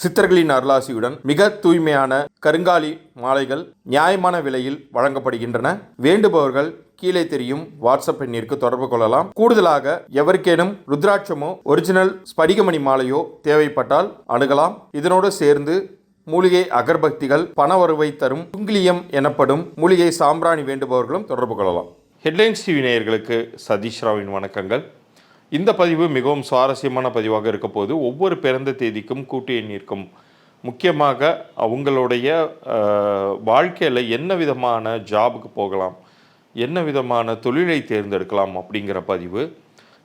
சித்தர்களின் அருளாசியுடன் மிக தூய்மையான கருங்காலி மாலைகள் நியாயமான விலையில் வழங்கப்படுகின்றன. வேண்டுபவர்கள் கீழே தெரியும் வாட்ஸ்அப் எண்ணிற்கு தொடர்பு கொள்ளலாம். கூடுதலாக எவருக்கேனும் ருத்ராட்சமோ ஒரிஜினல் ஸ்படிகமணி மாலையோ தேவைப்பட்டால் அணுகலாம். இதனோடு சேர்ந்து மூலிகை அகர்பக்திகள் பண வருவை தரும் துங்கிலியம் எனப்படும் மூலிகை சாம்பிராணி வேண்டுபவர்களும் தொடர்பு கொள்ளலாம். ஹெட்லைன்ஸ் டிவி நேயர்களுக்கு சதீஷ் ராவின் வணக்கங்கள். இந்த பதிவு மிகவும் சுவாரஸ்யமான பதிவாக இருக்க போது ஒவ்வொரு பிறந்த தேதிக்கும் கூட்டு எண்ணிற்கும். முக்கியமாக அவங்களுடைய வாழ்க்கையில் என்ன விதமான ஜாபுக்கு போகலாம் என்ன விதமான தொழிலை தேர்ந்தெடுக்கலாம் அப்படிங்கிற பதிவு.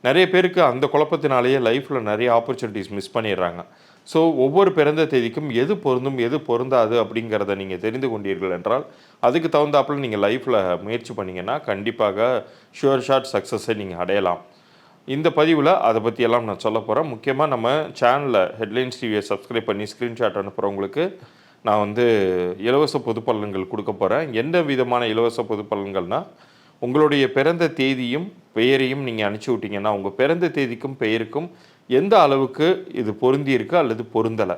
நிறைய பேருக்கு அந்த குழப்பத்தினாலேயே லைஃப்பில் நிறைய ஆப்பர்ச்சுனிட்டிஸ் மிஸ் பண்ணிடுறாங்க. ஸோ ஒவ்வொரு பிறந்த தேதிக்கும் எது பொருந்தும் எது பொருந்தாது அப்படிங்கிறத நீங்கள் தெரிந்து கொண்டீர்கள் என்றால் அதுக்கு தகுந்தாப்புல நீங்கள் லைஃப்பில் முயற்சி பண்ணிங்கன்னா கண்டிப்பாக ஷுவர் ஷாட் சக்ஸஸை நீங்கள் அடையலாம். இந்த பதிவில் அதை பற்றியெல்லாம் நான் சொல்ல போகிறேன் முக்கியமாக நம்ம சேனலில் ஹெட்லைன்ஸ் டிவியை சப்ஸ்கிரைப் பண்ணி ஸ்க்ரீன்ஷாட் அனுப்புகிறவங்களுக்கு நான் வந்து இலவச பொது பலன்கள் கொடுக்க போகிறேன் என்ன விதமான இலவச பொது பலன்கள்னால் உங்களுடைய பிறந்த தேதியும் பெயரையும் நீங்கள் அனுப்பிச்சி விட்டீங்கன்னா உங்கள் பிறந்த தேதிக்கும் பெயருக்கும் எந்த அளவுக்கு இது பொருந்தியிருக்கு அல்லது பொருந்தலை.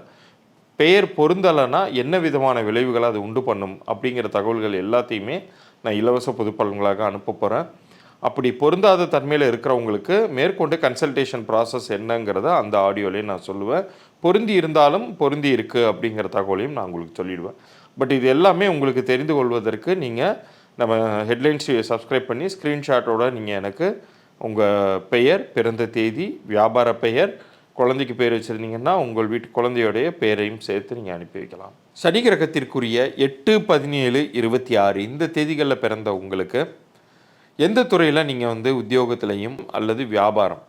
பெயர் பொருந்தலைன்னா என்ன விதமான விளைவுகளை அது உண்டு பண்ணும் அப்படிங்கிற தகவல்கள் எல்லாத்தையுமே நான் இலவச பொது பலன்களாக அனுப்ப போகிறேன் அப்படி பொருந்தாத தன்மையில் இருக்கிறவங்களுக்கு மேற்கொண்டு கன்சல்டேஷன் ப்ராசஸ் என்னங்கிறத அந்த ஆடியோலேயே நான் சொல்லுவேன். பொருந்தி இருந்தாலும் பொருந்தி இருக்குது அப்படிங்கிற தகவலையும் நான் உங்களுக்கு சொல்லிடுவேன். பட் இது எல்லாமே உங்களுக்கு தெரிந்து கொள்வதற்கு நீங்கள் நம்ம ஹெட்லைன்ஸ் சப்ஸ்கிரைப் பண்ணி ஸ்க்ரீன்ஷாட்டோட நீங்கள் எனக்கு உங்கள் பெயர் பிறந்த தேதி வியாபார பெயர் குழந்தைக்கு பேர் வச்சுருந்தீங்கன்னா உங்கள் வீட்டு குழந்தையோடைய பெயரையும் சேர்த்து நீங்கள் அனுப்பி வைக்கலாம். சனி கிரகத்திற்குரிய எட்டு பதினேழு இருபத்தி ஆறு இந்த தேதிகளில் பிறந்த உங்களுக்கு எந்த துறையில் நீங்கள் வந்து உத்தியோகத்திலையும் அல்லது வியாபாரம்?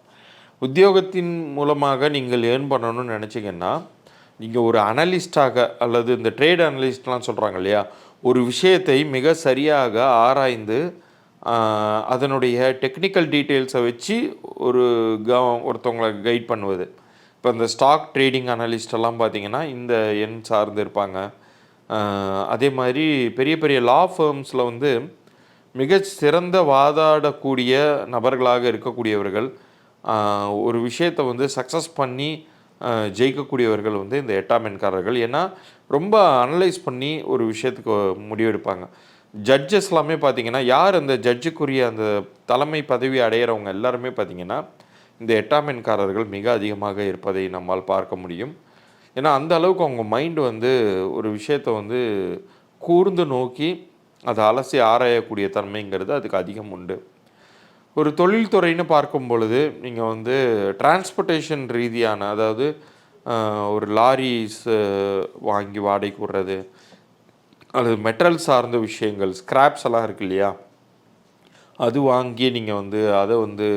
உத்தியோகத்தின் மூலமாக நீங்கள் ஏர்ன் பண்ணணும்னு நினச்சிங்கன்னா நீங்கள் ஒரு அனலிஸ்டாக அல்லது இந்த ட்ரேட் அனலிஸ்ட்லாம் சொல்கிறாங்க இல்லையா? ஒரு விஷயத்தை மிக சரியாக ஆராய்ந்து அதனுடைய டெக்னிக்கல் டீட்டெயில்ஸை வச்சு ஒரு க ஒருத்தவங்களை கைட் பண்ணுவது. இப்போ இந்த ஸ்டாக் ட்ரேடிங் அனலிஸ்டெல்லாம் பார்த்திங்கன்னா இந்த எண் சார்ந்து இருப்பாங்க. அதே மாதிரி பெரிய பெரிய லா ஃபேர்ம்ஸில் வந்து மிக சிறந்த வாதாடக்கூடிய நபர்களாக இருக்கக்கூடியவர்கள் ஒரு விஷயத்தை வந்து சக்ஸஸ் பண்ணி ஜெயிக்கக்கூடியவர்கள் வந்து இந்த எட்டாம் எண்காரர்கள் ஏன்னா ரொம்ப அனலைஸ் பண்ணி ஒரு விஷயத்துக்கு முடிவெடுப்பாங்க. ஜட்ஜஸ் எல்லாமே பார்த்தீங்கன்னா யார் அந்த ஜட்ஜுக்குரிய அந்த தலைமை பதவி அடையிறவங்க எல்லாருமே பார்த்தீங்கன்னா இந்த எட்டாம் எண்காரர்கள் மிக அதிகமாக இருப்பதை நம்மால் பார்க்க முடியும். ஏன்னா அந்த அளவுக்கு அவங்க மைண்டு வந்து ஒரு விஷயத்தை வந்து கூர்ந்து நோக்கி அதை அலசி ஆராயக்கூடிய தன்மைங்கிறது அதுக்கு அதிகம் உண்டு. ஒரு தொழில்துறைன்னு பார்க்கும் பொழுது நீங்கள் வந்து டிரான்ஸ்போர்ட்டேஷன் ரீதியான அதாவது ஒரு லாரிஸ் வாங்கி வாடகைக்கு விடுறது அல்லது மெட்டல் சார்ந்த விஷயங்கள் ஸ்கிராப்ஸ் எல்லாம் இருக்கு இல்லையா? அது வாங்கி நீங்கள் வந்து அதை வந்து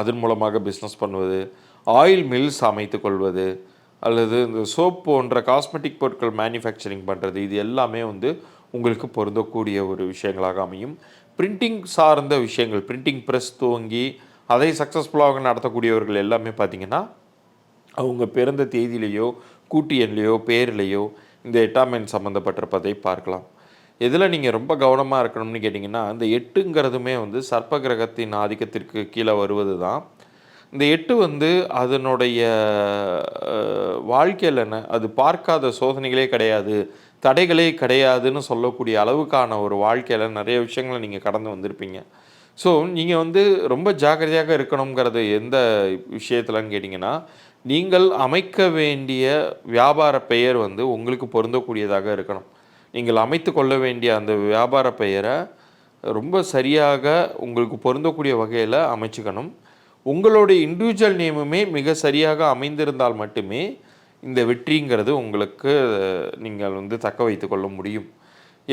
அதன் மூலமாக பிஸ்னஸ் பண்ணுவது ஆயில் மில்ஸ் அமைத்து கொள்வது அல்லது இந்த சோப் போன்ற காஸ்மெட்டிக் பொருட்கள் மேனுஃபேக்சரிங் பண்ணுறது இது எல்லாமே வந்து உங்களுக்கு பொருந்தக்கூடிய ஒரு விஷயங்களாக அமையும். பிரிண்டிங் சார்ந்த விஷயங்கள் பிரிண்டிங் ப்ரெஸ் துவங்கி அதை சக்ஸஸ்ஃபுல்லாக நடத்தக்கூடியவர்கள் எல்லாமே பார்த்தீங்கன்னா அவங்க பிறந்த தேதியிலேயோ கூட்டி எண்லேயோ பேர்லேயோ இந்த எட்டாம் எண் சம்மந்தப்பட்டிருப்பதை பார்க்கலாம். எதில் நீங்கள் ரொம்ப கவனமாக இருக்கணும்னு கேட்டிங்கன்னா இந்த எட்டுங்கிறதுமே வந்து சர்ப்ப கிரகத்தின் ஆதிக்கத்திற்கு கீழே வருவது தான் இந்த எட்டு வந்து அதனுடைய வாழ்க்கையில் என்ன? அது பார்க்காத சோதனைகளே கிடையாது தடைகளே கிடையாதுன்னு சொல்லக்கூடிய அளவுக்கான ஒரு வாழ்க்கையில் நிறைய விஷயங்களை நீங்கள் கடந்து வந்திருப்பீங்க. ஸோ நீங்கள் வந்து ரொம்ப ஜாக்கிரதையாக இருக்கணுங்கிறது எந்த விஷயத்துலன்னு கேட்டிங்கன்னா நீங்கள் அமைக்க வேண்டிய வியாபார பெயர் வந்து உங்களுக்கு பொருந்தக்கூடியதாக இருக்கணும். நீங்கள் அமைத்து கொள்ள வேண்டிய அந்த வியாபார பெயரை ரொம்ப சரியாக உங்களுக்கு பொருந்தக்கூடிய வகையில் அமைச்சுக்கணும். உங்களுடைய இண்டிவிஜுவல் நேமுமே மிக சரியாக அமைந்திருந்தால் மட்டுமே இந்த வெற்றிங்கிறது உங்களுக்கு நீங்கள் வந்து தக்க வைத்து கொள்ள முடியும்.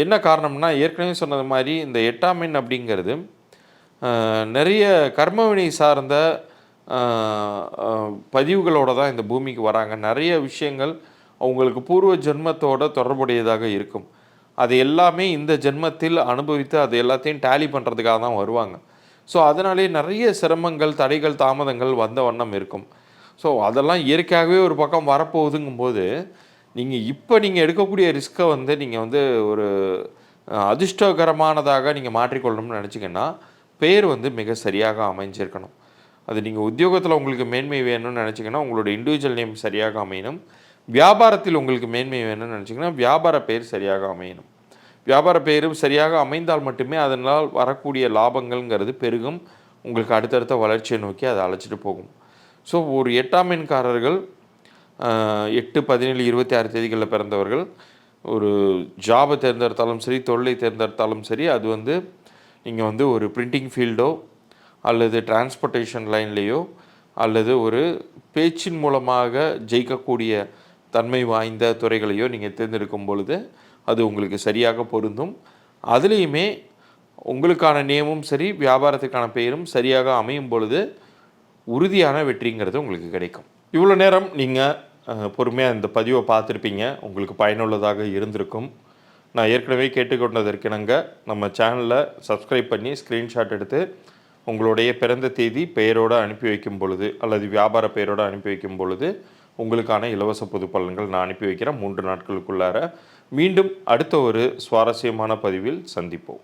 என்ன காரணம்னா ஏற்கனவே சொன்னது மாதிரி இந்த எட்டாம் எண் அப்படிங்கிறது நிறைய கர்மவினை சார்ந்த பதிவுகளோடு தான் இந்த பூமிக்கு வராங்க. நிறைய விஷயங்கள் அவங்களுக்கு பூர்வ ஜென்மத்தோட தொடர்புடையதாக இருக்கும். அது எல்லாமே இந்த ஜென்மத்தில் அனுபவித்து அது எல்லாத்தையும் டேலி பண்ணுறதுக்காக தான் வருவாங்க. ஸோ அதனாலே நிறைய சிரமங்கள் தடைகள் தாமதங்கள் வந்த வண்ணம் இருக்கும். ஸோ அதெல்லாம் இயற்கையாகவே ஒரு பக்கம் வரப்போகுதுங்கும்போது நீங்கள் இப்போ நீங்கள் எடுக்கக்கூடிய ரிஸ்க்கை வந்து நீங்கள் வந்து ஒரு அதிர்ஷ்டகரமானதாக நீங்கள் மாற்றிக்கொள்ளணும்னு நினச்சிங்கன்னா பேர் வந்து மிக சரியாக அமைஞ்சிருக்கணும். அது நீங்கள் உத்தியோகத்தில் உங்களுக்கு மேன்மை வேணும்னு நினச்சிங்கன்னா உங்களோட இண்டிவிஜுவல் நேம் சரியாக அமையணும். வியாபாரத்தில் உங்களுக்கு மேன்மை வேணும்னு நினச்சிங்கன்னா வியாபார பேர் சரியாக அமையணும். வியாபார பெயரும் சரியாக அமைந்தால் மட்டுமே அதனால் வரக்கூடிய லாபங்கள்ங்கிறது பெருகும். உங்களுக்கு அடுத்தடுத்த வளர்ச்சியை நோக்கி அதை அழைச்சிட்டு போகும். ஸோ ஒரு எட்டாம் எண்காரர்கள் எட்டு பதினேழு இருபத்தி ஆறு தேதிகளில் பிறந்தவர்கள். ஒரு ஜாபை தேர்ந்தெடுத்தாலும் சரி தொழிலை தேர்ந்தெடுத்தாலும் சரி அது வந்து நீங்கள் வந்து ஒரு பிரிண்டிங் ஃபீல்டோ அல்லது டிரான்ஸ்போர்ட்டேஷன் லைன்லேயோ அல்லது ஒரு பேச்சின் மூலமாக ஜெயிக்கக்கூடிய தன்மை வாய்ந்த துறைகளையோ நீங்கள் தேர்ந்தெடுக்கும் பொழுது அது உங்களுக்கு சரியாக பொருந்தும். அதுலேயுமே உங்களுக்கான நேமும் சரி வியாபாரத்துக்கான பெயரும் சரியாக அமையும் பொழுது உறுதியான வெற்றிங்கிறது உங்களுக்கு கிடைக்கும். இவ்வளோ நேரம் நீங்கள் பொறுமையாக இந்த பதிவை பார்த்துருப்பீங்க. உங்களுக்கு பயனுள்ளதாக இருந்திருக்கும். நான் ஏற்கனவே கேட்டுக்கொண்டதற்கிணங்க நம்ம சேனலை சப்ஸ்கிரைப் பண்ணி ஸ்க்ரீன்ஷாட் எடுத்து உங்களுடைய பிறந்த தேதி பெயரோடு அனுப்பி வைக்கும் பொழுது அல்லது வியாபார பெயரோடு அனுப்பி வைக்கும் பொழுது உங்களுக்கான இலவச பொது பலன்கள் நான் அனுப்பி வைக்கிறேன். மூன்று நாட்களுக்குள்ளார மீண்டும் அடுத்த ஒரு சுவாரஸ்யமான பதிவில் சந்திப்போம்.